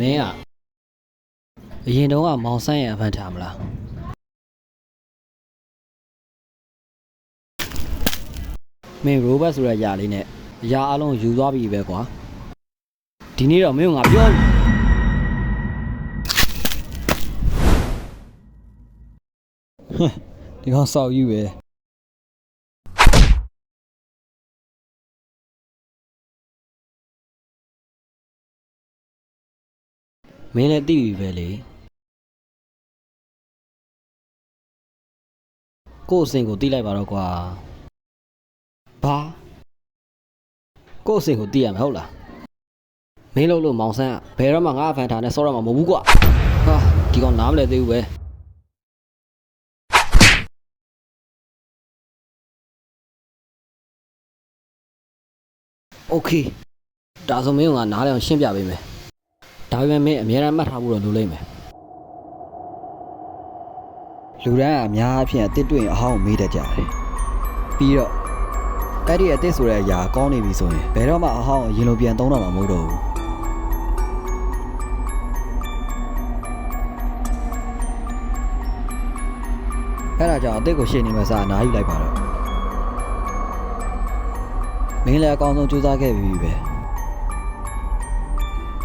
မင်းကအရင်တုန်းကမောင်ဆန်းရဲ့အဖန်ထားမလားမင်းရိုဘတ်ဆိုတဲ့အရာလေးနဲ့အရာအလုံးယူသွားပြီပဲကွာဒီနေ့တော့မင်းကငါပြောဟမ်ဒီကောင်စောက်ယူပဲ မင်းလည်းသိပြီပဲလေကို့အစင်ကိုတီးလိုက်ပါတော့ကွာဘာကို့အစင်ကိုတီးရမှာဟုတ်လားမင်းလို့လို့မောင်ဆန်းကဘယ်တော့မှငါအဖန်ထားနဲ့ဆော့ရမှာမဟုတ်ဘူးကွာဟာဒီကောင်နားမလဲသေးဘူးပဲ โอเคဒါဆိုမင်းကငါနားလဲအောင်ရှင်းပြပေးမယ် ဒါပေမဲ့မင်းအများအားမှတ်ထားဖို့တော့လိုလိမ့်မယ်လူတန်းကအများအပြားအစ်စ်တွေ့ရင်အဟောင်းကိုမေးတတ်ကြတယ်ပြီးတော့အဲ့ဒီအစ်စ်ဆိုတဲ့အရာကောင်းနေပြီဆိုရင်ဘယ်တော့မှအဟောင်းကိုရင်လိုပြန်သုံးတော့မှာမဟုတ်တော့ဘူးအဲ့ဒါကြောင့်အစ်စ်ကိုရှင်းနေမှစားအနားယူလိုက်ပါတော့မင်းလည်းအကောင်းဆုံးကြိုးစားခဲ့ပြီပဲ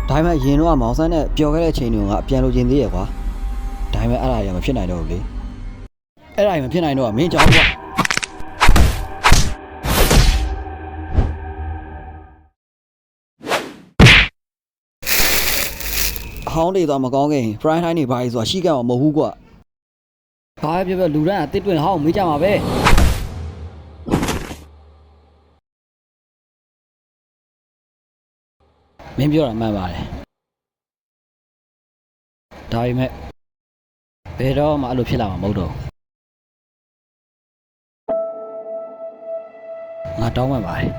ဒါပေမဲ့ရင်တော့မောင်ဆန်းနဲ့ပျော်ခဲ့တဲ့ချိန်တွေကငါပြန်လို့ကျင်သေးရဲ့ကွာဒါပေမဲ့အဲ့ဒါရမဖြစ်နိုင်တော့ဘူးလေအဲ့ဒါရမဖြစ်နိုင်တော့ကမင်းကြောင့်ကွာအဟောင်းတွေတော့မကောင်းခင် prime time တွေဘာကြီးဆိုတာရှိကံမှာမဟုတ်ဘူးကွာဘာပဲဖြစ်ဖြစ်လူတန်းအတစ်တွင်ဟောင်းမေးကြမှာပဲ မင်းပြောတာမှန်ပါတယ်ဒါပေမဲ့ဘယ်တော့မှအဲ့လိုဖြစ်လာမှာမဟုတ်တော့ဘူးငါတောင်းပန်ပါတယ်